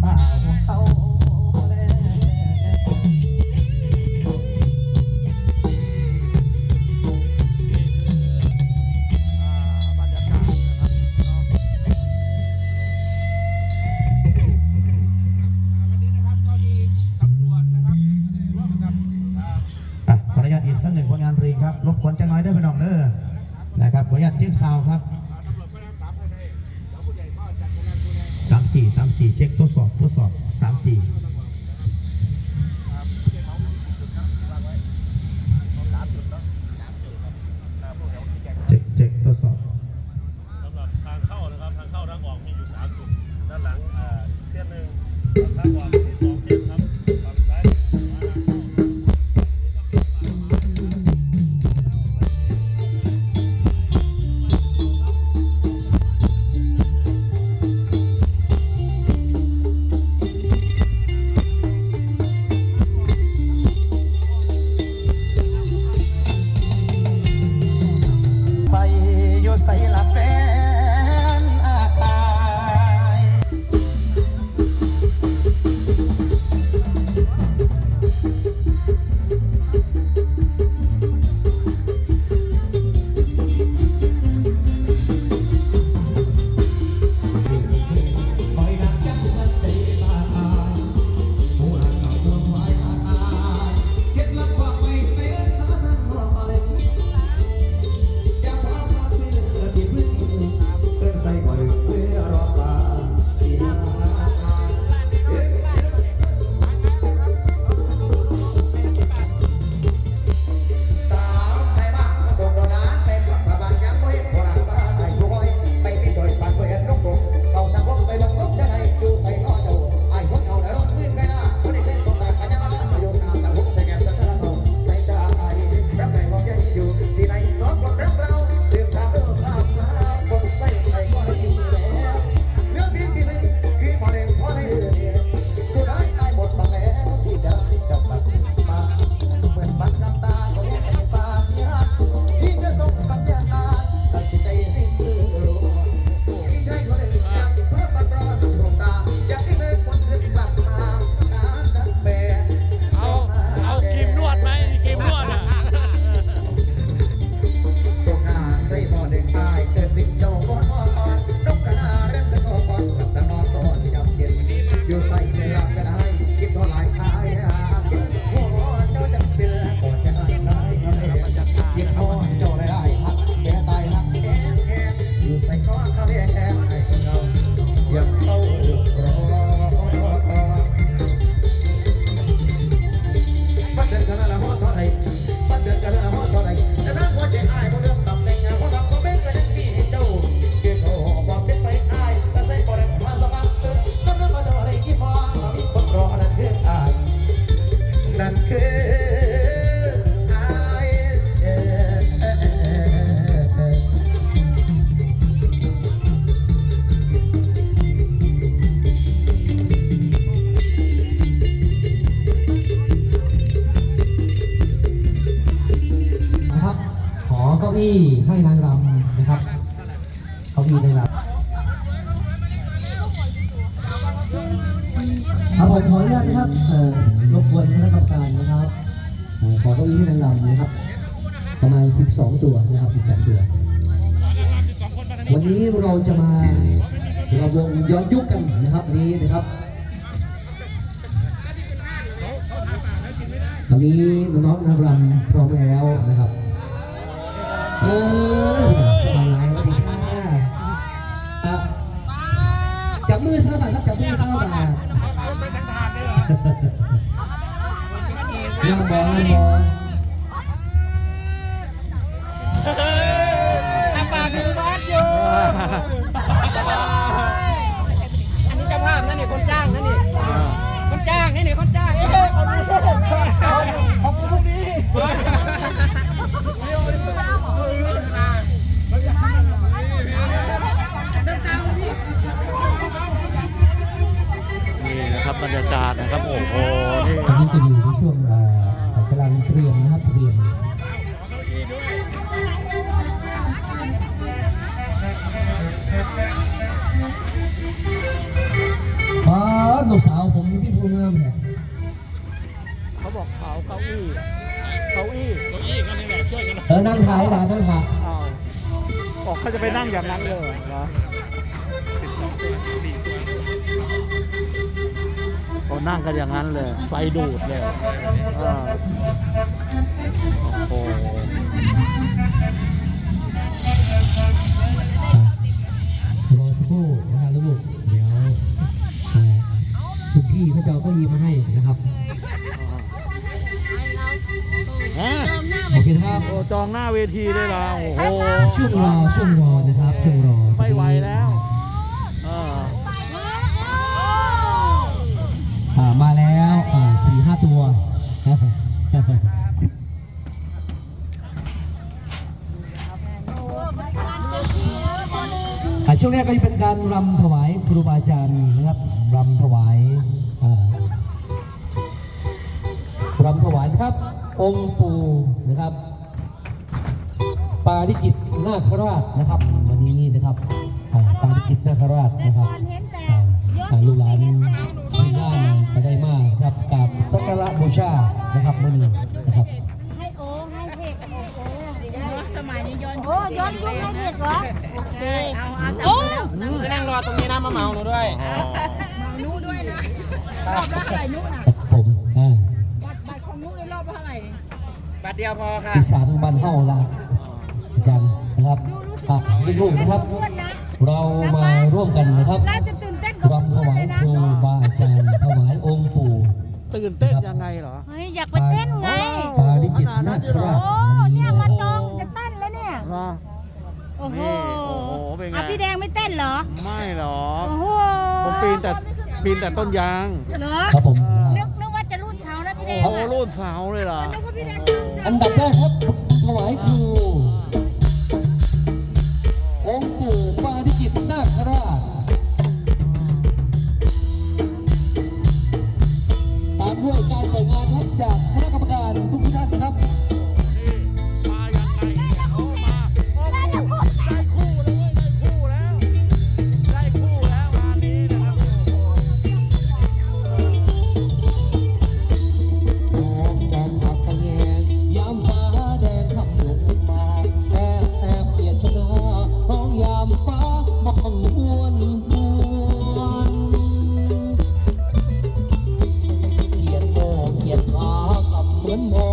สาวเขาสักหนึ่งผลงานเพลงครับลบขนจังน้อยได้ไปน้องเด้อนะครับขออนุญาตเช็คซาวครับ สี่สามสี่เช็คทดสอบทดสอบสามสี่ ใส่รักแอี้ให้นางรำนะครับเขาอี้นางรำครับผมขออนุญาตนะครับเอ่อรบกวนคณะกรรมการนะครับขอเก้าอี้ให้นางรำนะครับ ประมาณ 12 ตัวนะครับ12ตัว วันนี้เราจะมาเราวงย้อนยุคกันนะครับนี้นะครับตอนนี้น้องนางรำพร้อมแล้วนะครับ เออพี่น้องสบายหลายสวัค่ะจับมือซาบะครับจับมือซาบฝังยังบอากาศนะครับ โอ้โหตอนนี้จะอยู่ในช่วงกำลังเตรียมนะครับเตรียมป้นุ่กสาวผมพี่ภูมิเมเนี่ยเขาบอกเขาเก้าอี้เก้าอี้เก้าอี้ก็นี่แหละช่วยกันเออนั่งถ่ายหลานนั่งถ่ายบอกเขาจะไปนั่งอย่างนั้นเลยนะ นั่งกันอย่างนั้นเลย ไฟดูดเลยอ่าโอ้โหรอสักครู่นะฮะลูกๆเดี๋ยวเอ่อคุณพี่เขาจะเอาเก้าอี้มาให้นะครับฮะโอเคนะครับ โอ้จองหน้าเวทีเลยเหรอโอ้โหช่วงรอช่วงรอนะ ช่วงแรกก็จะเป็นการรำถวายครูบาอาจารย์นะครับรำถวายรำถวายครับองค์ปู่นะครับปาริจิตนาคราชนะครับ วันนี้นะครับปาริจิตนาคราชนะครับลูกหลานที่บ้านจะได้มากครับกับสักการะบูชานะครับวันนี้นะครับ ให้โอ้ให้เด็กโอ้โห ส มัยนี้ย้อนโอ้ย้อนยุคให้เด็กเหรอโอเคเอาเอาโอ้จำแล้วนั่งรอตรงนี้นะมาเมาหนูด้วยเอานู้ด้วยนะรอบละเท่าไหร่นู้น่ะครับผมอ่าบัตรบัตรของนู้ในรอบละเท่าไหร่บัตรเดียวพอค่ะอีสานบ้านเฮาละอาจารย์นะครับอะลูกๆนะครับ เรามาร่วมกันนะครับเราจะตื่นเต้นกับรำถเพื่อนวาๆเลยยนะครูบาอาจารย์ถวายองค์ปู่ตื่นเต้นยังไงเหรอ เฮ้ยอยากไปเต้นไง ปาริจิตนาคราชโอ้วันนี้เนี่ยนะมาครับจอง จะเต้นแล้วเนี่ยเหรอโอ้โหนี่โอ้โหเป็นไง อะพี่แดงไม่เต้นเหรอ ไม่หรอกโอ้โหผมปีนแต่ปีนแต่ต้นยางเหรอครับผม นึกนึกว่าจะรูดเช้านะพี่แดงโอ้อะ รูดเสาเลยเหรอนึกว่าพี่แดงจะรูดเช้าอันดับแรกครับถวายครู กับ